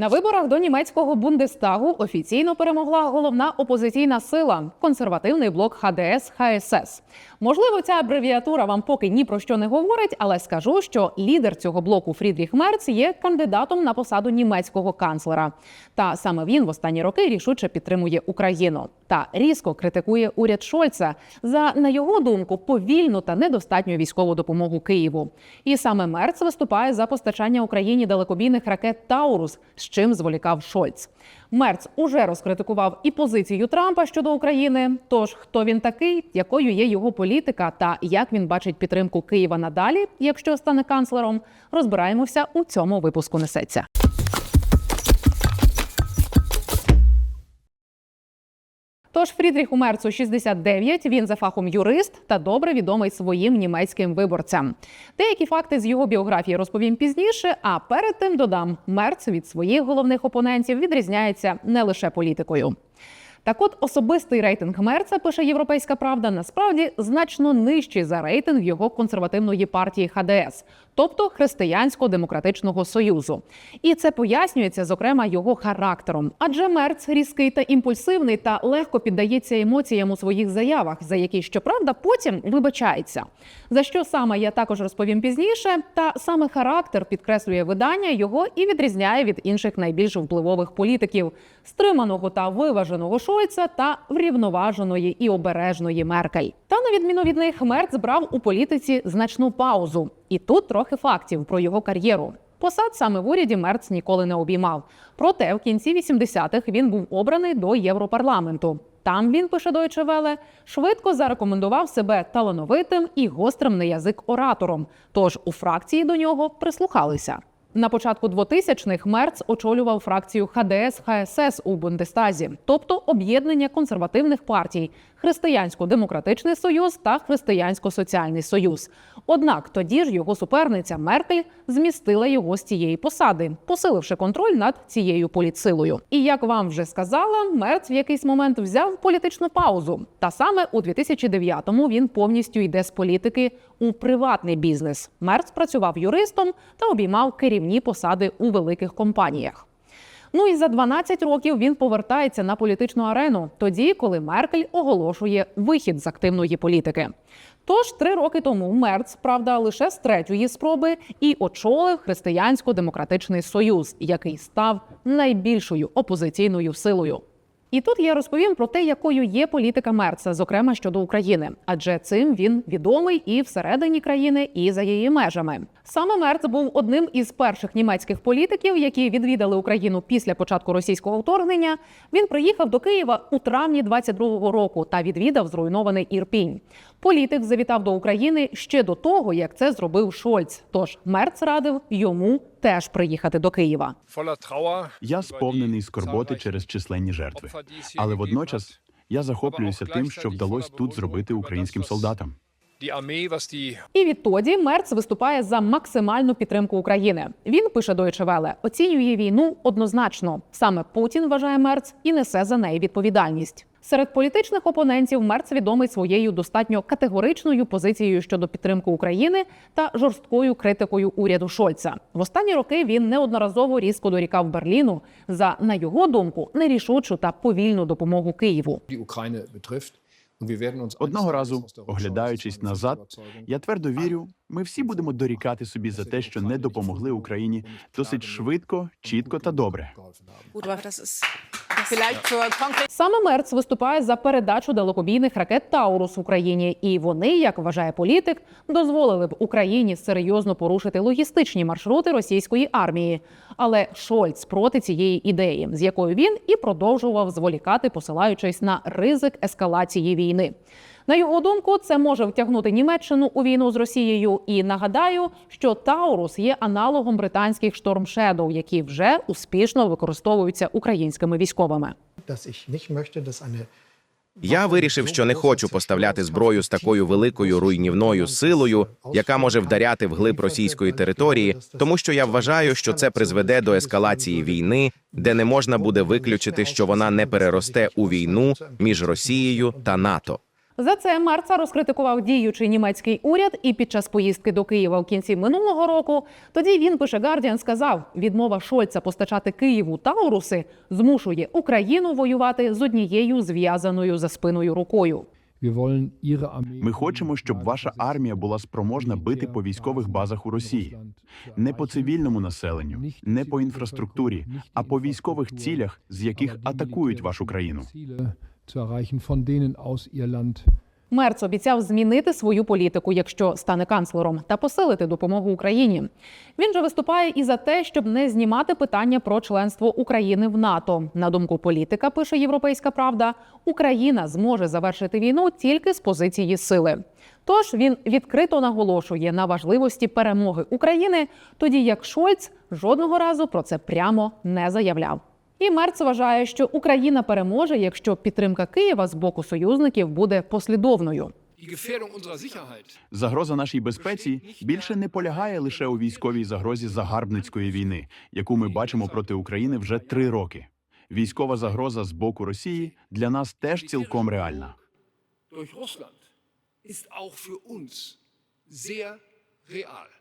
На виборах до німецького Бундестагу офіційно перемогла головна опозиційна сила консервативний блок ХДС ХСС. Можливо, ця абревіатура вам поки ні про що не говорить, але скажу, що лідер цього блоку Фрідріх Мерц є кандидатом на посаду німецького канцлера. Та саме він в останні роки рішуче підтримує Україну та різко критикує уряд Шольца за, на його думку, повільну та недостатню військову допомогу Києву. І саме Мерц виступає за постачання Україні далекобійних ракет Таурус, з чим зволікав Шольц. Мерц уже розкритикував і позицію Трампа щодо України. Тож хто він такий, якою є його політика, та як він бачить підтримку Києва надалі, якщо стане канцлером, розбираємося у цьому випуску. Несеться. Тож Фрідріху Мерцу 69, Він за фахом юрист та добре відомий своїм німецьким виборцям. Деякі факти з його біографії розповім пізніше. А перед тим додам, Мерц від своїх головних опонентів відрізняється не лише політикою. Так от особистий рейтинг Мерца, пише Європейська Правда, насправді значно нижчий за рейтинг його консервативної партії ХДС, тобто Християнсько-демократичного союзу. І це пояснюється, зокрема, його характером. Адже Мерц різкий та імпульсивний та легко піддається емоціям у своїх заявах, за які, щоправда, потім вибачається. За що саме я також розповім пізніше. Та саме характер підкреслює видання його і відрізняє від інших найбільш впливових політиків стриманого та виваженого Шойца та врівноваженої і обережної Меркель. Та на відміну від них Мерц брав у політиці значну паузу. І тут трохи фактів про його кар'єру. Посад саме в уряді Мерц ніколи не обіймав. Проте в кінці 80-х він був обраний до Європарламенту. Там він пише Deutsche Welle, швидко зарекомендував себе талановитим і гострим на язик оратором. Тож у фракції до нього прислухалися. На початку 2000-х Мерц очолював фракцію ХДС ХСС у Бундестазі, тобто об'єднання консервативних партій Християнсько-демократичний союз та Християнсько-соціальний союз. Однак тоді ж його суперниця Меркель змістила його з цієї посади, посиливши контроль над цією політсилою. І як вам вже сказала, Мерц в якийсь момент взяв політичну паузу. Та саме у 2009-му він повністю йде з політики у приватний бізнес. Мерц працював юристом та обіймав керівні посади у великих компаніях. Ну і за 12 років він повертається на політичну арену, тоді, коли Меркель оголошує вихід з активної політики. Тож три роки тому Мерц, правда, лише з третьої спроби і очолив Християнсько-демократичний союз, який став найбільшою опозиційною силою. І тут я розповім про те, якою є політика Мерца, зокрема щодо України, адже цим він відомий і всередині країни, і за її межами. Саме Мерц був одним із перших німецьких політиків, які відвідали Україну після початку російського вторгнення. Він приїхав до Києва у травні 22-го року та відвідав зруйнований Ірпінь. Політик завітав до України ще до того, як це зробив Шольц. Тож Мерц радив йому теж приїхати до Києва. Я сповнений скорботи через численні жертви, але водночас я захоплююся тим, що вдалося тут зробити українським солдатам. І відтоді Мерц виступає за максимальну підтримку України. Він пише Deutsche Welle, оцінює війну однозначно. Саме Путін вважає Мерц і несе за неї відповідальність. Серед політичних опонентів Мерц відомий своєю достатньо категоричною позицією щодо підтримки України та жорсткою критикою уряду Шольца. В останні роки він неодноразово різко дорікав Берліну за, на його думку, нерішучу та повільну допомогу Києву. Одного разу, оглядаючись назад, я твердо вірю, ми всі будемо дорікати собі за те, що не допомогли Україні досить швидко, чітко та добре. Vielleicht zur Саме Мерц виступає за передачу далекобійних ракет Таурус Україні, і вони, як вважає політик, дозволили б Україні серйозно порушити логістичні маршрути російської армії. Але Шольц проти цієї ідеї, з якою він і продовжував зволікати, посилаючись на ризик ескалації війни. На його думку, це може втягнути Німеччину у війну з Росією. І нагадаю, що Таурус є аналогом британських Shadow, які вже успішно використовуються українськими військовими. Я вирішив, що не хочу поставляти зброю з такою великою руйнівною силою, яка може вдаряти вглиб російської території, тому що я вважаю, що це призведе до ескалації війни, де не можна буде виключити, що вона не переросте у війну між Росією та НАТО. За це Мерца розкритикував діючий німецький уряд, і під час поїздки до Києва в кінці минулого року тоді він пише Гардіан сказав: відмова Шольца постачати Києву Тауруси змушує Україну воювати з однією зв'язаною за спиною рукою. Ми хочемо, щоб ваша армія була спроможна бити по військових базах у Росії, не по цивільному населенню, не по інфраструктурі, а по військових цілях, з яких атакують вашу країну. Мерц обіцяв змінити свою політику, якщо стане канцлером, та посилити допомогу Україні. Він же виступає і за те, щоб не знімати питання про членство України в НАТО. На думку політика, пише Європейська Правда, Україна зможе завершити війну тільки з позиції сили. Тож він відкрито наголошує на важливості перемоги України, тоді як Шольц жодного разу про це прямо не заявляв. І Мерц вважає, що Україна переможе, якщо підтримка Києва з боку союзників буде послідовною. Загроза нашій безпеці більше не полягає лише у військовій загрозі загарбницької війни, яку ми бачимо проти України вже три роки. Військова загроза з боку Росії для нас теж цілком реальна. durch Russland ist auch für uns sehr real.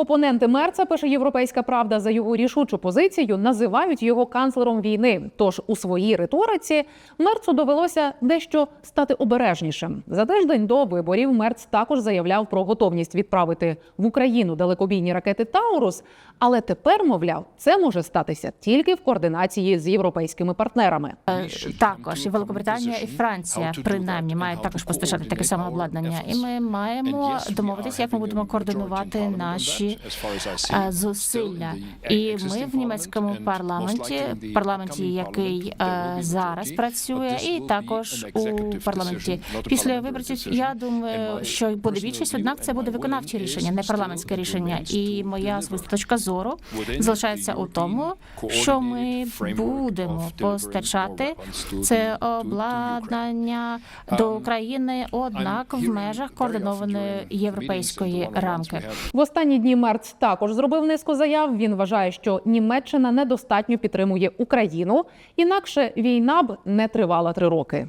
Опоненти Мерца, пише Європейська Правда, за його рішучу позицію називають його канцлером війни. Тож у своїй риториці Мерцу довелося дещо стати обережнішим. За тиждень до виборів Мерц також заявляв про готовність відправити в Україну далекобійні ракети Таурус. Але тепер, мовляв, це може статися тільки в координації з європейськими партнерами. Е, Також і Великобританія, і Франція принаймні мають також постачати таке саме обладнання. І ми маємо домовитися, як ми будемо координувати наші е, зусилля. І ми в німецькому парламенті, парламенті, який е, зараз працює, і також у парламенті після виборців. Я думаю, що буде більшість, однак це буде виконавче рішення, не парламентське рішення. І моя особиста точка зору залишається у тому, що ми будемо постачати це обладнання до України, однак в межах координованої європейської рамки. В останні дні Мерц також зробив низку заяв. Він вважає, що Німеччина недостатньо підтримує Україну, інакше війна б не тривала три роки.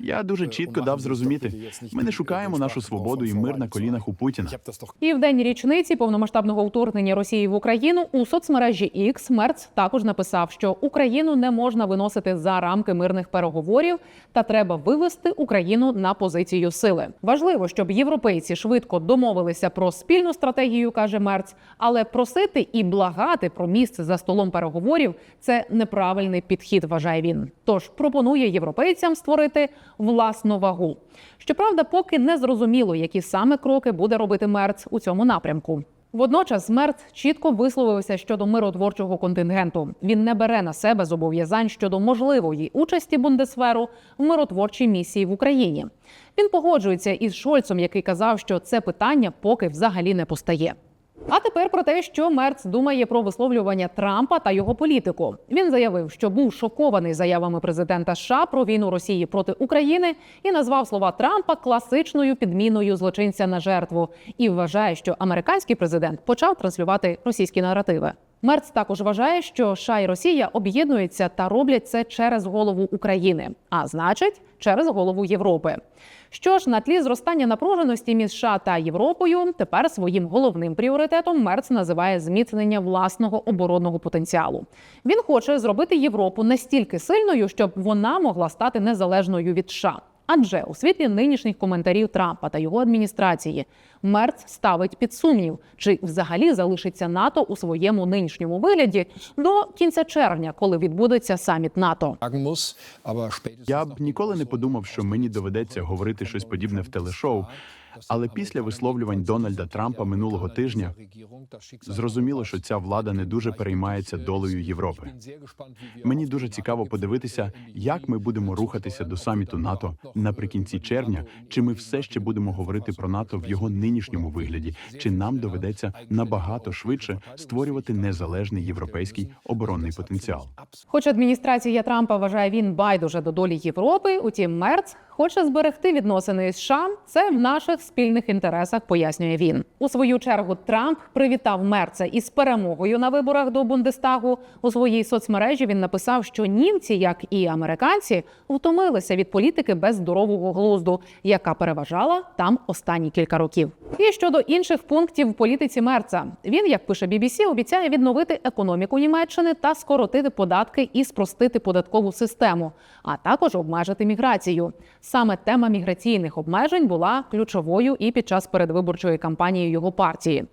Я дуже чітко дав зрозуміти, ми не шукаємо нашу свободу і мир на колінах у Путіна. І в день річниці повномасштабного вторгнення Росії в Україну у соцмережі X Мерц також написав, що Україну не можна виносити за рамки мирних переговорів та треба вивести Україну на позицію сили. Важливо, щоб європейці швидко домовилися про спільну стратегію, каже Мерц, але просити і благати про місце за столом переговорів це неправильний підхід, вважає він. Тож пропонує європейцям створити власну вагу. Щоправда, поки не зрозуміло, які саме кроки буде робити Мерц у цьому напрямку. Водночас Мерц чітко висловився щодо миротворчого контингенту. Він не бере на себе зобов'язань щодо можливої участі Бундесверу в миротворчій місії в Україні. Він погоджується із Шольцом, який казав, що це питання поки взагалі не постає. А тепер про те, що Мерц думає про висловлювання Трампа та його політику. Він заявив, що був шокований заявами президента США про війну Росії проти України і назвав слова Трампа класичною підміною злочинця на жертву і вважає, що американський президент почав транслювати російські наративи. Мерц також вважає, що США і Росія об'єднуються та роблять це через голову України, а значить, через голову Європи. Що ж, на тлі зростання напруженості між США та Європою, тепер своїм головним пріоритетом Мерц називає зміцнення власного оборонного потенціалу. Він хоче зробити Європу настільки сильною, щоб вона могла стати незалежною від США. Адже у світлі нинішніх коментарів Трампа та його адміністрації Мерц ставить під сумнів, чи взагалі залишиться НАТО у своєму нинішньому вигляді до кінця червня, коли відбудеться саміт НАТО. Я б ніколи не подумав, що мені доведеться говорити щось подібне в телешоу. Але після висловлювань Дональда Трампа минулого тижня зрозуміло, що ця влада не дуже переймається долею Європи. Мені дуже цікаво подивитися, як ми будемо рухатися до саміту НАТО наприкінці червня. Чи ми все ще будемо говорити про НАТО в його нинішньому вигляді? Чи нам доведеться набагато швидше створювати незалежний європейський оборонний потенціал? Хоч адміністрація Трампа вважає він байдуже до долі Європи, утім Мерц хоче зберегти відносини із США. Це в наших спільних інтересах, пояснює він. У свою чергу Трамп привітав Мерца із перемогою на виборах до Бундестагу. У своїй соцмережі він написав, що німці, як і американці, втомилися від політики без здорового глузду, яка переважала там останні кілька років. І щодо інших пунктів в політиці Мерца, він, як пише BBC, обіцяє відновити економіку Німеччини та скоротити податки і спростити податкову систему, а також обмежити міграцію. Саме тема міграційних обмежень була ключовою і під час передвиборчої кампанії його партії.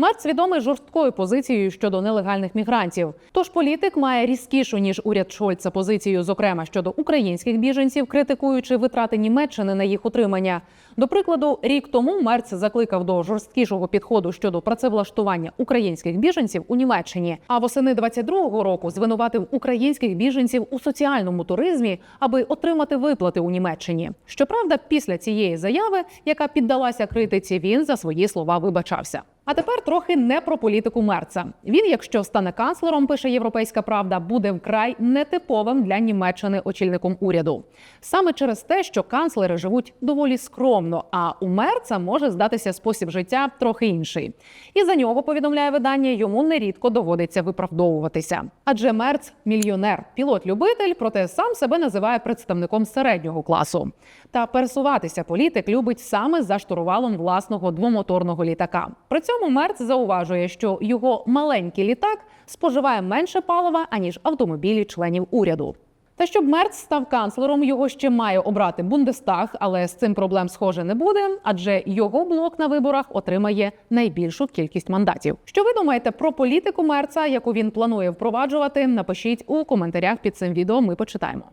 Мерц відомий жорсткою позицією щодо нелегальних мігрантів. Тож політик має різкішу ніж уряд Шольца позицію, зокрема щодо українських біженців, критикуючи витрати Німеччини на їх утримання. До прикладу, рік тому Мерц закликав до жорсткішого підходу щодо працевлаштування українських біженців у Німеччині. А восени 22-го року звинуватив українських біженців у соціальному туризмі, аби отримати виплати у Німеччині. Щоправда, після цієї заяви, яка піддалася критиці, він за свої слова вибачався. А тепер трохи не про політику Мерца. Він, якщо стане канцлером, пише Європейська Правда, буде вкрай нетиповим для Німеччини очільником уряду. Саме через те, що канцлери живуть доволі скромно, а у Мерца може здатися спосіб життя трохи інший. І за нього повідомляє видання, йому нерідко доводиться виправдовуватися. Адже Мерц мільйонер, пілот-любитель, проте сам себе називає представником середнього класу. Та пересуватися політик любить саме за штурвалом власного двомоторного літака. При цьому Мерц зауважує, що його маленький літак споживає менше палива аніж автомобілі членів уряду. Та щоб Мерц став канцлером, його ще має обрати Бундестаг, але з цим проблем схоже не буде, адже його блок на виборах отримає найбільшу кількість мандатів. Що ви думаєте про політику Мерца, яку він планує впроваджувати? Напишіть у коментарях під цим відео. Ми почитаємо.